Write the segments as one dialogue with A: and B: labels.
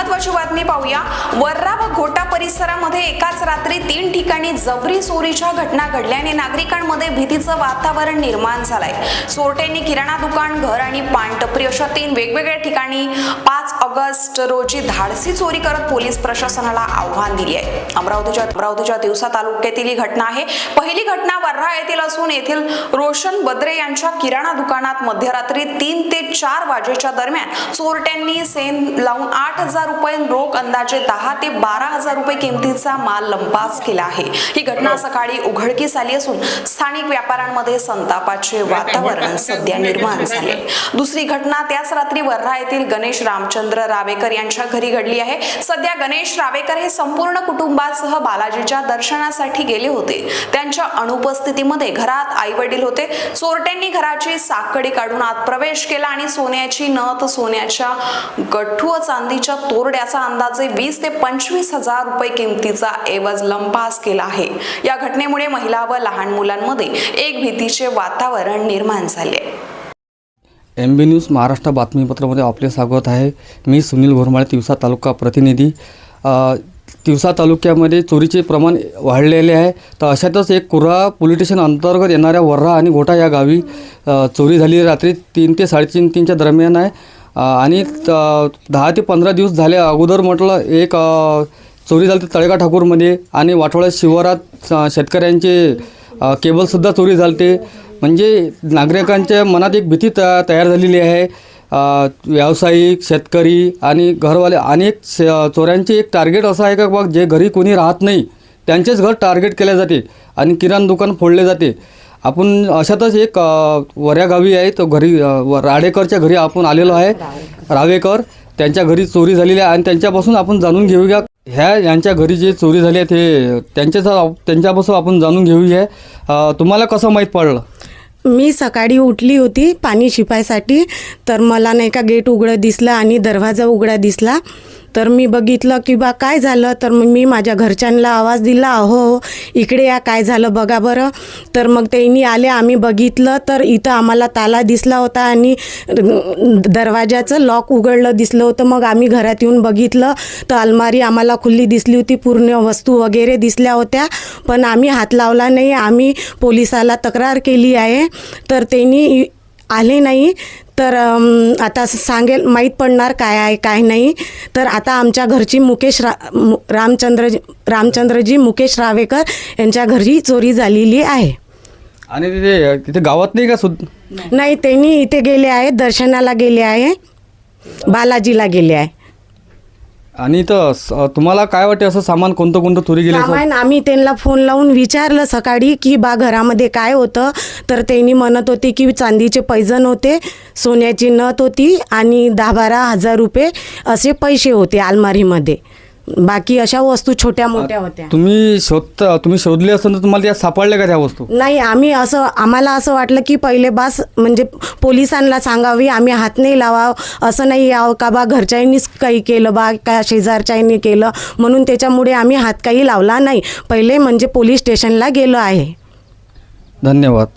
A: महत्वाची बातमी पाहूया. वर्रा व घोटा परिसरामध्ये एकाच रात्री तीन ठिकाणी जबरी चोरीच्या घटना घडल्याने नागरिकांमध्ये भीतीचं वातावरण निर्माण झालंय. चोरट्यांनी किराणा दुकान घर आणि पानटपरी अशा तीन वेगवेगळ्या ठिकाणी पाच ऑगस्ट रोजी धाडसी चोरी करत पोलीस प्रशासनाला आव्हान दिले आहे. अमरावतीच्या अमरावतीच्या दिवसा तालुक्यातील ही घटना आहे. पहिली घटना वर्धा येथील असून येथील रोशन बद्रे यांच्या किराणा दुकानात मध्यरात्री तीन ते चार वाजेच्या दरम्यान चोरट्यांनी सेन लावून आठ हजार रुपये रोख अंदाजे दहा ते बारा हजार रुपये किमतीचा माल लंपास केला आहे. ही घटना सकाळी उघडकीस आली असून स्थानिक व्यापाऱ्यांमध्ये संतापाचे वातावरण सध्या निर्माण झाले दुसरी घटना त्याच रात्री वर्धा येथील गणेश रामचंद्र रावेकर यांच्या घरी घडली आहे. सध्या गणेश रावेकर हे संपूर्ण कुटुंबासह बालाजीच्या दर्शनासाठी गेले होते. त्यांच्या अनुपस्थितीमध्ये घरात आई वडील होते. चोरट्यांनी घराची साखळी काढून आत प्रवेश केला आणि सोन्याची नथ सोन्याच्या गठ्ठू चांदीच्या तोरड्याचा अंदाजे वीस ते पंचवीस हजार रुपये किमतीचा एवज लंपास केला आहे. या घटनेमुळे महिला व लहान मुलांमध्ये एक भीतीचे वातावरण निर्माण झाले.
B: एम बी न्यूज महाराष्ट्र बातमीपत्रामध्ये आपले स्वागत आहे. मी सुनील घोरमाळे तिवसा तालुका प्रतिनिधी. तिवसा तालुक्यामध्ये चोरीचे प्रमाण वाढलेले आहे. तर अशातच एक कुर्हा पोलीस स्टेशन अंतर्गत येणाऱ्या वर्रा आणि घोटा या गावी चोरी झाली रात्री तीन ते साडेतीन तीनच्या दरम्यान आहे. आणि त- दहा ते पंधरा दिवस झाले अगोदर म्हटलं एक चोरी झाली तळेगा ठाकूरमध्ये. आणि वाटोळा शिवारात शेतकऱ्यांचे केबलसुद्धा चोरी झालते. म्हणजे नागरिकांच्या मनात एक भीती तया तयार झालेली आहे. व्यावसायिक शेतकरी आणि घरवाले अनेक श चोऱ्यांचे एक टार्गेट असं आहे का बघ जे घरी कोणी राहत नाही त्यांचेच घर टार्गेट केले जाते आणि किराणा दुकान फोडले जाते. आपण अशातच एक वऱ्या गावी आहे तो घरी व- राडेकरच्या घरी आपण आलेलो आहे. रावेकर त्यांच्या घरी चोरी झालेली आहे आणि त्यांच्यापासून आपण जाणून घेऊया. ह्या यांच्या घरी जे चोरी झाली आहे ते त्यांच्याच त्यांच्यापासून आपण जाणून घेऊया. तुम्हाला कसं माहीत पडलं?
C: मी सकाळी उठली होती पाणी शिपायसाठी तर मला नाही का गेट उघडं दिसलं आणि दरवाजा उघडा दिसला. तर मी बघितलं की बा काय झालं? तर मग मी माझ्या घरच्यांना आवाज दिला अहो हो इकडे या काय झालं बघा बरं. तर मग त्यांनी आले आम्ही बघितलं तर इथं आम्हाला ताला दिसला होता आणि दरवाजाचं लॉक उघडलं दिसलं होतं. मग आम्ही घरात येऊन बघितलं तर अलमारी आम्हाला खुल्ली दिसली होती पूर्ण वस्तू वगैरे दिसल्या होत्या. पण आम्ही हात लावला नाही आम्ही पोलिसाला तक्रार केली आहे. तर त्यांनी आले नाही. तर आता सांगेल माहीत पडणार काय आहे काय नाही. तर आता आमच्या घरची मुकेश रा मु- रामचंद्र रामचंद्रजी मुकेश रावेकर यांच्या घरी चोरी झालेली आहे.
B: आणि तिथे तिथे गावात नाही का सुद्धा
C: नाही त्यांनी इथे गेले आहे दर्शनाला गेले आहे बालाजीला गेले आहे.
B: आणि तर स- तुम्हाला काय वाटते असं सामान कोणतं कोणतं चोरी गेलं
C: सामान आम्ही त्यांना फोन लावून विचारलं सकाळी की बा घरामध्ये काय होतं? तर त्यांनी म्हणत होते की चांदीचे पैजण होते सोन्याची नथ होती आणि दहा बारा हजार रुपये असे पैसे होते अलमारीमध्ये बाकी अशा वस्तू छोट्या मोठ्या होत्या.
B: तुम्ही शोधता तुम्ही शोधले असताना तुम्हाला त्या सापडल्या का त्या वस्तू?
C: नाही आम्ही असं आम्हाला असं वाटलं की पहिले बास म्हणजे पोलिसांना सांगावी आम्ही हात नाही लावावं असं नाही यावं का बा घरच्यांनीच काही केलं बा का शेजारच्यांनी केलं म्हणून त्याच्यामुळे आम्ही हात काही लावला नाही. पहिले म्हणजे पोलीस स्टेशनला गेलो आहे.
B: धन्यवाद.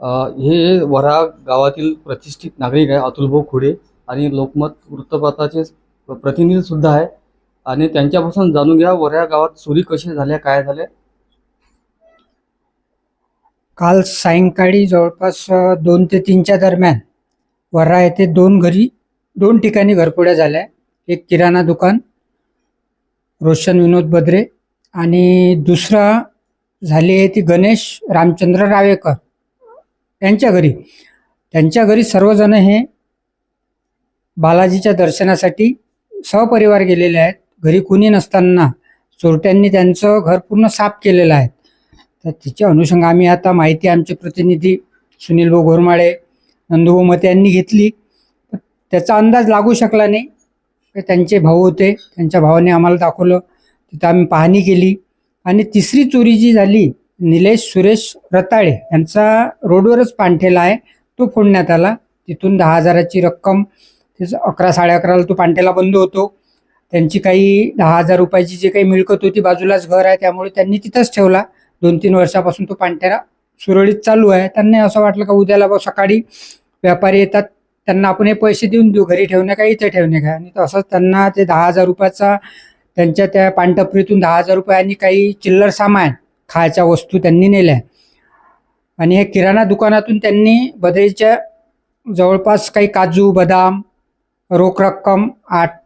B: अ, हे वरा गावातील प्रतिष्ठित नागरिक आहे अतुलभाऊ खुडे आणि लोकमत वृत्तपत्राचे प्रतिनिधी सुद्धा आहे. आणि त्यांच्यापासून जाणून घ्या वऱ्या गावात चोरी कशी झाल्या काय झाल्या?
D: काल सायंकाळी जवळपास अ, दोन ते तीनच्या दरम्यान वर्रा येथे दोन घरी दोन ठिकाणी घरपोड्या झाल्या. एक किराणा दुकान रोशन विनोद बद्रे आणि दुसरा झाली आहे ती गणेश रामचंद्र रावेकर यांच्या घरी. त्यांच्या घरी सर्वजण हे बालाजीच्या दर्शनासाठी सहपरिवार गेलेले आहेत. घरी कुणी नसताना चोरट्यांनी त्यांचं घर पूर्ण साफ केलेलं आहे. तर तिच्या अनुषंग आम्ही आता माहिती आमचे प्रतिनिधी सुनील भाऊ घोरमाळे नंदूभाऊ मते यांनी घेतली. त्याचा अंदाज लागू शकला नाही. तर त्यांचे भाऊ होते. त्यांच्या भावाने आम्हाला दाखवलं. तिथं आम्ही पाहणी केली. आणि तिसरी चोरी जी झाली निलेश सुरेश रताळे यांचा रोडवरच पांठेला आहे. तो फोडण्यात आला. तिथून दहा हजाराची रक्कम त्याचं अकरा साडे अकराला तो पांठेला बंद होतो. त्यांची काही दहा हजार रुपयाची जी काही मिळकत होती बाजूलाच घर आहे त्यामुळे त्यांनी तिथंच ठेवला. दोन तीन वर्षापासून तो पाणठेरा सुरळीत चालू आहे. त्यांना असं वाटलं का उद्याला बा सकाळी व्यापारी येतात त्यांना आपण हे पैसे देऊन देऊ घरी ठेवणे का इथे ठेवणे का? आणि तसंच त्यांना ते दहा हजार रुपयाचा त्यांच्या त्या पानटपरीतून दहा हजार रुपये आणि काही चिल्लर सामान खायच्या वस्तू त्यांनी नेल्या. आणि हे किराणा दुकानातून त्यांनी बदरीच्या जवळपास काही काजू बदाम रोख रक्कम आठ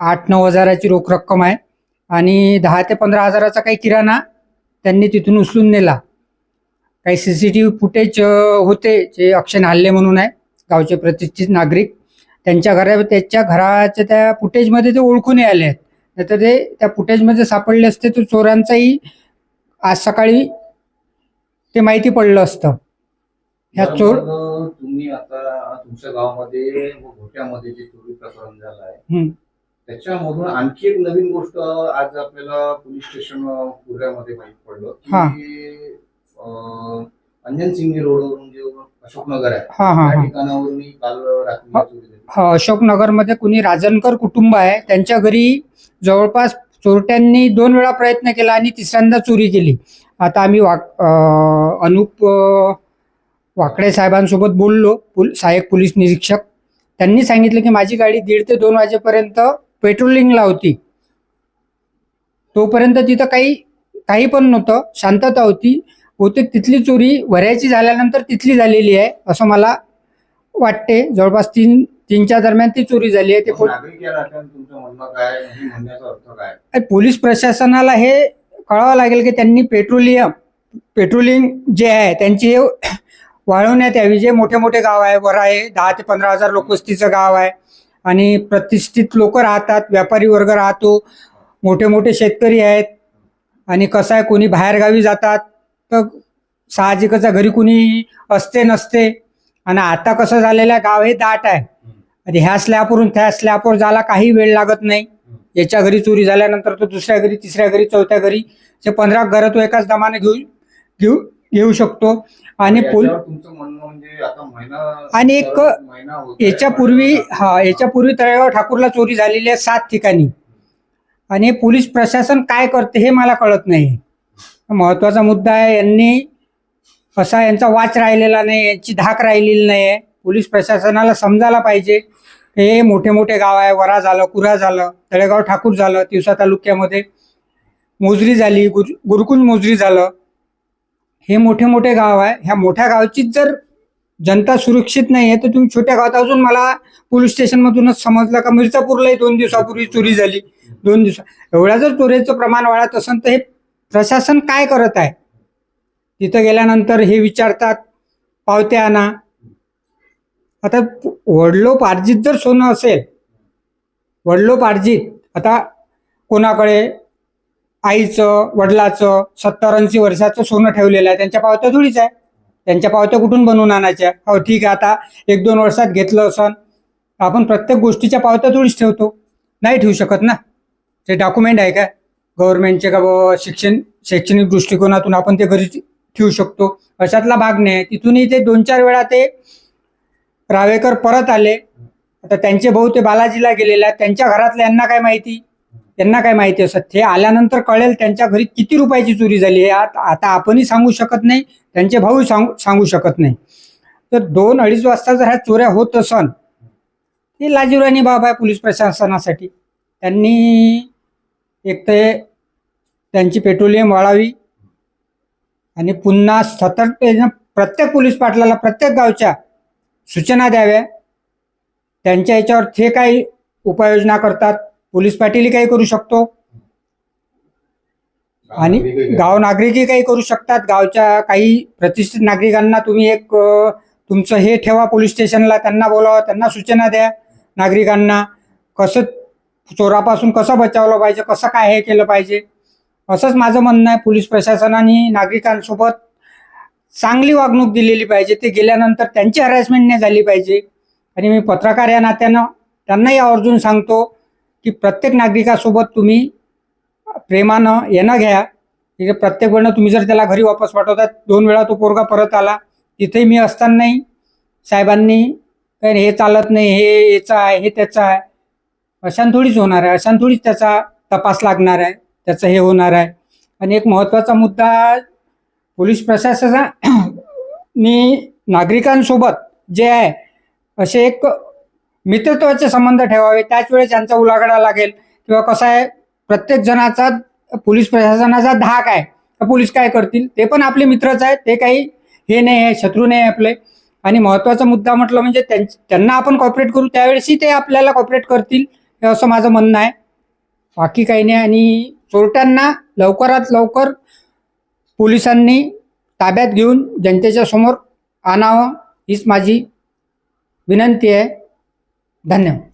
D: आठ नऊ हजाराची रोख रक्कम आहे. आणि दहा ते पंधरा हजाराचा काही किराणा त्यांनी तिथून उचलून नेला. काही C C T V footage होते जे अक्षय हल्ले म्हणून आहे गावचे प्रतिष्ठित नागरिक. त्यांच्या घरा त्याच्या घराच्या त्या फुटेजमध्ये ते ओळखून आले आहेत. नाही तर ते त्या फुटेजमध्ये सापडले असते तर चोरांचाही आज सकाळी ते माहिती पडलं असतं. ह्या चोर
E: तुम्ही आता तुमच्या गावामध्ये घोट्यामध्ये जे चोरी प्रकरण झालं आहे. त्याच्यामधून आणखी एक नवीन गोष्ट आज आपल्याला पोलीस स्टेशन पुऱ्यामध्ये माहीत पडलं. की अंजन सिंगी रोडवरून जे अशोकनगर आहे त्या ठिकाणावरून काल रात्री
D: हा. हा, अशोकनगरमध्ये कुणी राजनकर कुटुंब आहे त्यांच्या घरी जवळपास चोरट्यांनी दोन वेळा प्रयत्न केला आणि तिसऱ्यांदा चोरी केली आता आम्ही वाक अनुप वाकडे साहेबांसोबत बोललो पुल सहाय्यक पोलीस निरीक्षक त्यांनी सांगितलं की माझी गाडी दीड ते दोन वाजेपर्यंत पेट्रोलिंगला होती तोपर्यंत तिथं काही काही पण नव्हतं. शांतता होती. बहुतेक तिथली चोरी वऱ्याची झाल्यानंतर तिथली झालेली आहे असं मला वाटते. जवळपास तीन तीनच्या दरम्यान ती चोरी झाली आहे. ते पोलीस प्रशासनाला हे कळावं लागेल की त्यांनी पेट्रोलियम पेट्रोलिंग जे आहे त्यांची हे वाढवण्यात यावी. जे मोठे मोठे गाव आहे वर आहे दहा ते पंधरा हजार लोकवस्तीचं गाव आहे. आणि प्रतिष्ठित लोक राहतात व्यापारी वर्ग राहतो मोठे मोठे शेतकरी आहेत. आणि कसं आहे कोणी बाहेरगावी जातात तर साहजिकच घरी कुणी असते नसते. आणि आता कसं झालेलं आहे गाव हे दाट आहे. आणि ह्या स्लॅपवरून त्या स्लॅपवर जायला काही वेळ लागत नाही. याच्या घरी चोरी झाल्यानंतर तो दुसऱ्या घरी तिसऱ्या घरी चौथ्या घरी जे पंधरा घरं तो एकाच दमाने घेऊ घेऊ घेऊ शकतो. आणि पोल
E: म्हणजे
D: आणि एक. याच्यापूर्वी हा याच्यापूर्वी तळेगाव ठाकूरला चोरी झालेली आहे सात ठिकाणी. आणि पोलीस प्रशासन काय करते हे मला कळत नाही. महत्त्वाचा मुद्दा आहे यांनी असा यांचा वाच राहिलेला नाही यांची धाक राहिलेली नाही आहे. पोलीस प्रशासनाला समजायला पाहिजे. हे मोठे मोठे गाव आहे वरा झालं कुरा झालं तळेगाव ठाकूर झालं तिवसा तालुक्यामध्ये मोजरी झाली गुर गुरुकुंज मोजरी झालं. हे मोठे मोठे गाव आहे. ह्या मोठ्या गावचीच जर जनता सुरक्षित नाही आहे तर तुम्ही छोट्या गावात अजून मला पोलीस स्टेशनमधूनच समजलं का? मिर्जापूरलाही दोन दिवसापूर्वी चोरी झाली. दोन दिवसा एवढ्या जर चोरीचं प्रमाण वाढत असेल तर हे प्रशासन काय करत आहे? तिथं गेल्यानंतर हे विचारतात पावत्या आणा. आता वडलो पार्जित जर सोनं असेल वडलो पार्जित आता कोणाकडे आईचं वडिलाचं सत्तर ऐंशी वर्षाचं सोनं ठेवलेलं आहे. त्यांच्या पावत्या थोडीच आहे. त्यांच्या पावत्या कुठून बनवून आणायच्या? हो ठीक आहे. आता एक दोन वर्षात घेतलं असन आपण प्रत्येक गोष्टीच्या पावत्या थोडीच ठेवतो. नाही ठेवू शकत ना? ते डॉक्युमेंट आहे का? गव्हर्नमेंटचे का बाबा शिक्षण शैक्षणिक दृष्टिकोनातून आपण ते घरी ठेवू शकतो. अशातला भाग नाही. तिथूनही ते दोन चार वेळा ते रावेकर परत आले. आता त्यांचे भाऊ ते बालाजीला गेलेले आहेत. त्यांच्या घरातल्या यांना काय माहिती? त्यांना काय माहिती असत ते आल्यानंतर कळेल त्यांच्या घरी किती रुपयाची चोरी झाली आहे. आता आपणही सांगू शकत नाही त्यांचे भाऊ सांगू सांगू शकत नाही. तर दोन अडीच वाजता जर ह्या चोऱ्या होत असन ते लाजीवराणी बाब आहे पोलीस प्रशासनासाठी. त्यांनी एक तर त्यांची पेट्रोलियम वाढावी आणि पुन्हा सतर्कतेनं प्रत्येक पोलीस पाटलाला प्रत्येक गावच्या सूचना द्याव्या. त्यांच्या याच्यावर ते काही उपाययोजना करतात पोलीस पाटीलही काही करू शकतो. आणि गाव नागरिकही काही करू शकतात. गावच्या काही प्रतिष्ठित नागरिकांना तुम्ही एक तुमचं हे ठेवा पोलीस स्टेशनला त्यांना बोलावा त्यांना सूचना द्या नागरिकांना. कसं चोरापासून कसं बचावलं पाहिजे कसं काय हे केलं पाहिजे? असंच माझं म्हणणं आहे. पोलीस प्रशासनाने नागरिकांसोबत चांगली वागणूक दिलेली पाहिजे. ते गेल्यानंतर त्यांची हॅरॅसमेंट नाही झाली पाहिजे. आणि मी पत्रकार या नात्यानं त्यांनाही आवर्जून सांगतो की प्रत्येक नागरिकासोबत तुम्ही प्रेमानं येणं घ्या. तिथे प्रत्येक वेळेला तुम्ही जर त्याला घरी वापस पाठवतात दोन वेळा तो पोरगा परत आला तिथेही मी असतानाही साहेबांनी काही हे चालत नाही हे याचं आहे हे त्याचं आहे. अशान थोडीच होणार आहे अशान थोडीच त्याचा तपास लागणार आहे त्याचं हे होणार आहे. आणि एक महत्त्वाचा मुद्दा पोलीस प्रशासनाने नागरिकांसोबत जे आहे असे एक मित्रत्वाचे संबंध ठेवावे त्याच वेळेस यांचा उलागडा लागेल. किंवा कसं आहे प्रत्येक जणाचा पोलीस प्रशासनाचा धाक आहे. तर पोलीस काय करतील? ते पण आपले मित्रच आहेत. ते काही हे नाही आहे शत्रू नाही आहे आपले. आणि महत्त्वाचा मुद्दा म्हटलं म्हणजे त्यां त्यांना आपण कॉपरेट करू त्यावेळेसही ते आपल्याला कॉपरेट करतील असं माझं म्हणणं आहे. बाकी काही नाही. आणि चोरट्यांना लवकरात लवकर पोलिसांनी ताब्यात घेऊन जनतेच्या समोर आणावं हीच माझी विनंती आहे. धन्यवाद